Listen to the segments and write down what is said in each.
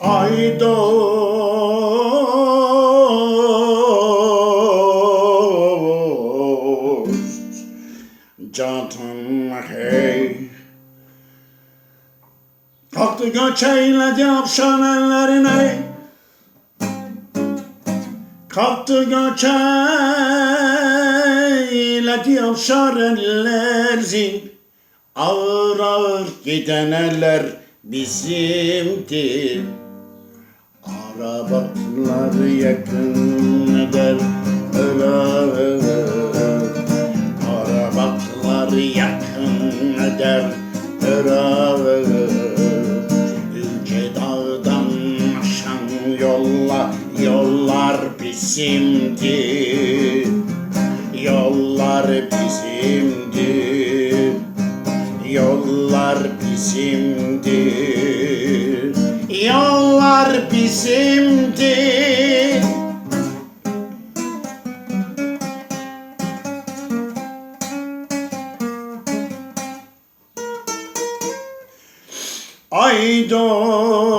Ay dost Canım hey. Kalktı göç eyledi apşan ellerine. Kalktı göç eyledi apşan elleri Ağır ağır giden eller bizimdir Arabalar yakın eder öler Arabalar yakın eder öler Ülke dağdan aşan yolla Yollar bizimdir Yollar bizimdir Yollar bizimdir Yollar bizimdir Ay dost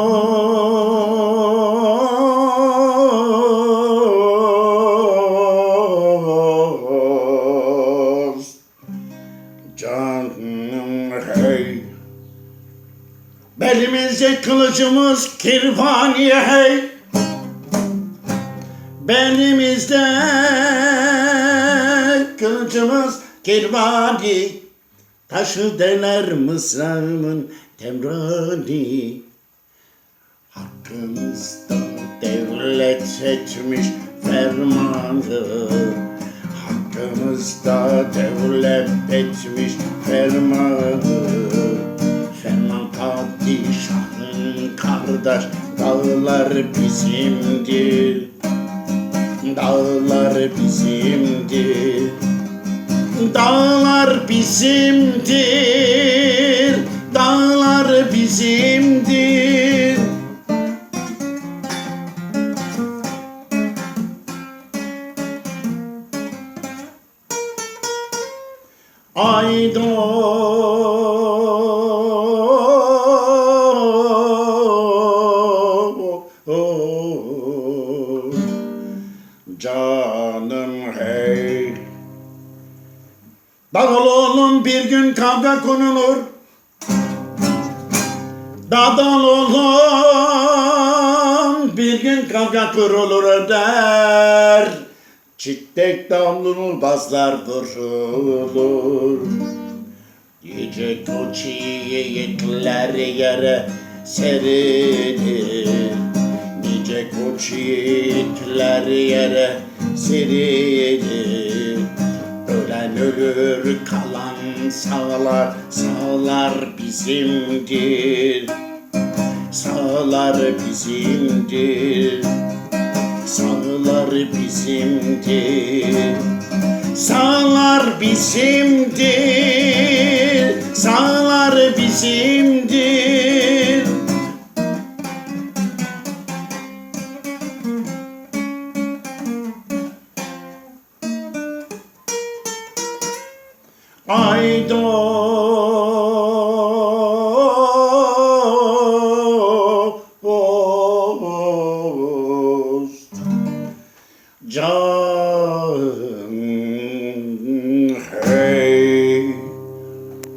Belimizde kılıcımız kirvaniye hey. Belimizde kılıcımız kirvani. Taşı dener mısrağımın temrani. Hakkımızda devlet etmiş fermanı. Hakkımızda devlet etmiş Dağlar bizimdir. Dağlar bizimdir. Dağlar bizimdir. Dağlar bizimdir. Ay dost Canım hey. Dağıl bir gün kavga konulur. Dağdan oğlum bir gün kavga kurulur der. Çitek damlunur bazlar durulur. Gece koçu yiğitler yere serilir Nice koç yiğitler yere serilir Ölen ölür kalan sağlar Sağlar bizimdir. Sağlar bizimdir. Sağlar bizimdir. Sağlar bizimdir. Sağlar bizimdir Ay dost Can hey